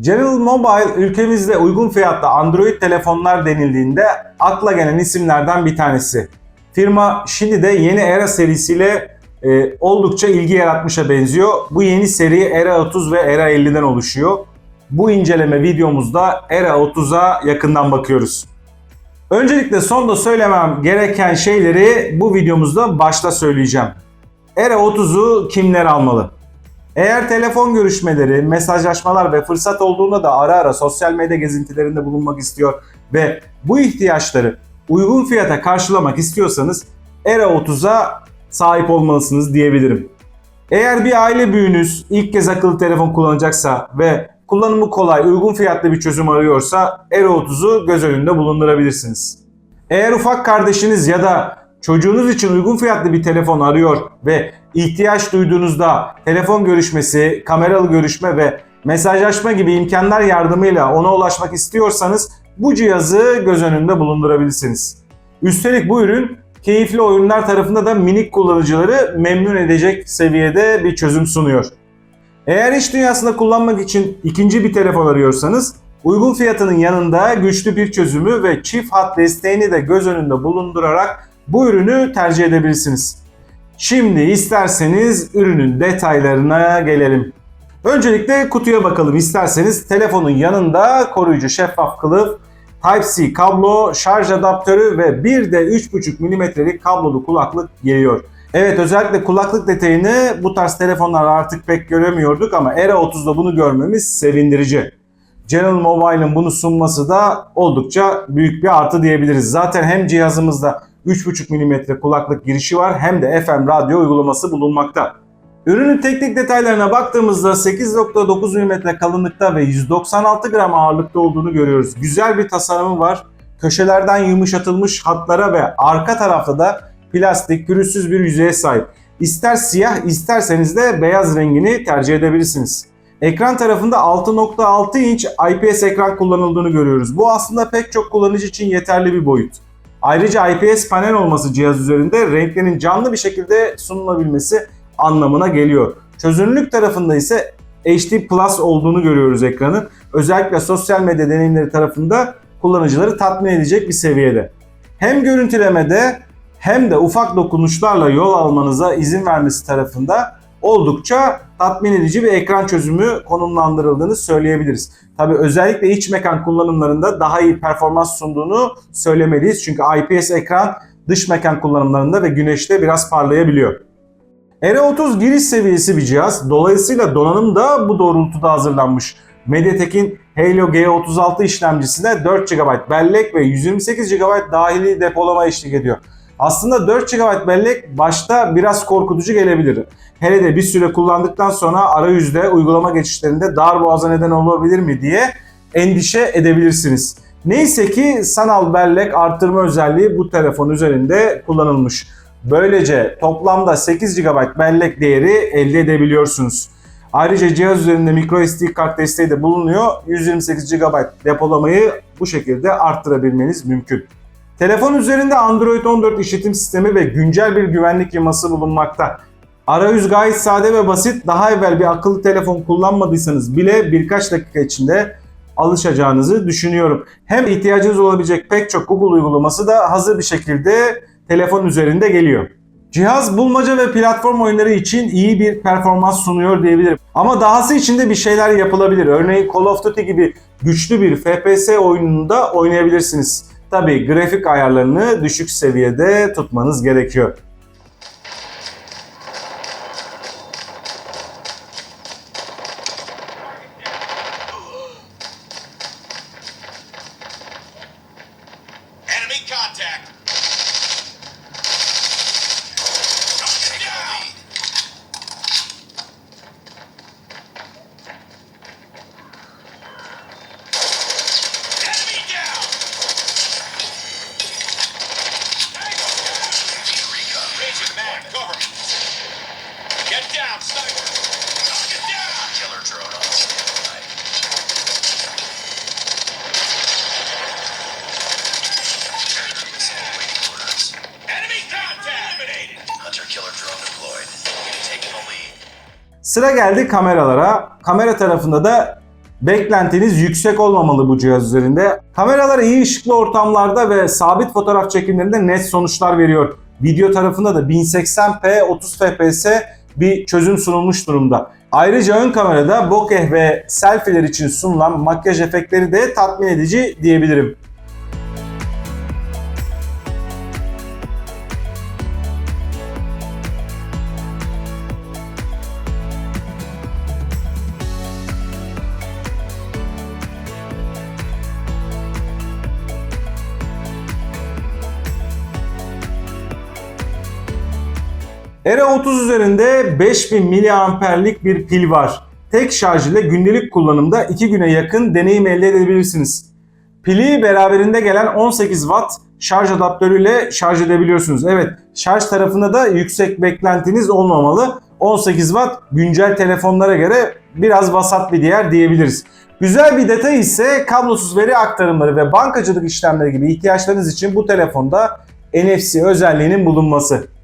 General Mobile ülkemizde uygun fiyatlı Android telefonlar denildiğinde akla gelen isimlerden bir tanesi. Firma şimdi de yeni Era serisiyle e, oldukça ilgi yaratmışa benziyor. Bu yeni seri Era 30 ve Era 50'den oluşuyor. Bu inceleme videomuzda Era 30'a yakından bakıyoruz. Öncelikle sonda söylemem gereken şeyleri bu videomuzda başta söyleyeceğim. Era 30'u kimler almalı? Eğer telefon görüşmeleri, mesajlaşmalar ve fırsat olduğunda da ara ara sosyal medya gezintilerinde bulunmak istiyor ve bu ihtiyaçları uygun fiyata karşılamak istiyorsanız Era 30'a sahip olmalısınız diyebilirim. Eğer bir aile büyüğünüz ilk kez akıllı telefon kullanacaksa ve kullanımı kolay, uygun fiyatlı bir çözüm arıyorsa Era 30'u göz önünde bulundurabilirsiniz. Eğer ufak kardeşiniz ya da çocuğunuz için uygun fiyatlı bir telefon arıyor ve ihtiyaç duyduğunuzda telefon görüşmesi, kameralı görüşme ve mesajlaşma gibi imkanlar yardımıyla ona ulaşmak istiyorsanız bu cihazı göz önünde bulundurabilirsiniz. Üstelik bu ürün keyifli oyunlar tarafında da minik kullanıcıları memnun edecek seviyede bir çözüm sunuyor. Eğer iş dünyasında kullanmak için ikinci bir telefon arıyorsanız uygun fiyatının yanında güçlü bir çözümü ve çift hat desteğini de göz önünde bulundurarak bu ürünü tercih edebilirsiniz. Şimdi isterseniz ürünün detaylarına gelelim. Öncelikle kutuya bakalım isterseniz. Telefonun yanında koruyucu şeffaf kılıf, Type-C kablo, şarj adaptörü ve bir de 3.5 mm'lik kablolu kulaklık geliyor. Evet özellikle kulaklık detayını bu tarz telefonlar artık pek göremiyorduk ama Era 30'da bunu görmemiz sevindirici. General Mobile'ın bunu sunması da oldukça büyük bir artı diyebiliriz. Zaten hem cihazımızda 3.5 mm kulaklık girişi var hem de FM radyo uygulaması bulunmakta. Ürünün teknik detaylarına baktığımızda 8.9 mm kalınlıkta ve 196 gram ağırlıkta olduğunu görüyoruz. Güzel bir tasarımı var. Köşelerden yumuşatılmış hatlara ve arka tarafta da plastik, pürüzsüz bir yüzeye sahip. İster siyah isterseniz de beyaz rengini tercih edebilirsiniz. Ekran tarafında 6.6 inç IPS ekran kullanıldığını görüyoruz. Bu aslında pek çok kullanıcı için yeterli bir boyut. Ayrıca IPS panel olması cihaz üzerinde renklerin canlı bir şekilde sunulabilmesi anlamına geliyor. Çözünürlük tarafında ise HD Plus olduğunu görüyoruz ekranın. Özellikle sosyal medya deneyimleri tarafında kullanıcıları tatmin edecek bir seviyede. Hem görüntülemede hem de ufak dokunuşlarla yol almanıza izin vermesi tarafında oldukça tatmin edici bir ekran çözümü konumlandırıldığını söyleyebiliriz. Tabi özellikle iç mekan kullanımlarında daha iyi performans sunduğunu söylemeliyiz. Çünkü IPS ekran dış mekan kullanımlarında ve güneşte biraz parlayabiliyor. Era 30 giriş seviyesi bir cihaz. Dolayısıyla donanım da bu doğrultuda hazırlanmış. MediaTek'in Helio G36 işlemcisine 4 GB bellek ve 128 GB dahili depolama eşlik ediyor. Aslında 4 GB bellek başta biraz korkutucu gelebilir. Hele de bir süre kullandıktan sonra arayüzde uygulama geçişlerinde dar boğaza neden olabilir mi diye endişe edebilirsiniz. Neyse ki sanal bellek arttırma özelliği bu telefon üzerinde kullanılmış. Böylece toplamda 8 GB bellek değeri elde edebiliyorsunuz. Ayrıca cihaz üzerinde microSD kart desteği de bulunuyor. 128 GB depolamayı bu şekilde arttırabilmeniz mümkün. Telefon üzerinde Android 14 işletim sistemi ve güncel bir güvenlik yaması bulunmakta. Arayüz gayet sade ve basit. Daha evvel bir akıllı telefon kullanmadıysanız bile birkaç dakika içinde alışacağınızı düşünüyorum. Hem ihtiyacınız olabilecek pek çok Google uygulaması da hazır bir şekilde telefon üzerinde geliyor. Cihaz bulmaca ve platform oyunları için iyi bir performans sunuyor diyebilirim. Ama dahası için de bir şeyler yapılabilir. Örneğin Call of Duty gibi güçlü bir FPS oyununda oynayabilirsiniz. Tabi grafik ayarlarını düşük seviyede tutmanız gerekiyor. Sıra geldi kameralara. Kamera tarafında da Beklentiniz yüksek olmamalı bu cihaz üzerinde. Kameralar iyi ışıklı ortamlarda ve sabit fotoğraf çekimlerinde net sonuçlar veriyor. Video tarafında da 1080p 30 fps bir çözüm sunulmuş durumda. Ayrıca ön kamerada bokeh ve selfie'ler için sunulan makyaj efektleri de tatmin edici diyebilirim. Era 30 üzerinde 5000 miliamperlik bir pil var. Tek şarj ile gündelik kullanımda 2 güne yakın deneyim elde edebilirsiniz. Pili beraberinde gelen 18 watt şarj adaptörüyle şarj edebiliyorsunuz. Evet, şarj tarafında da yüksek beklentiniz olmamalı. 18 watt güncel telefonlara göre biraz vasat bir değer diyebiliriz. Güzel bir detay ise kablosuz veri aktarımları ve bankacılık işlemleri gibi ihtiyaçlarınız için bu telefonda NFC özelliğinin bulunması.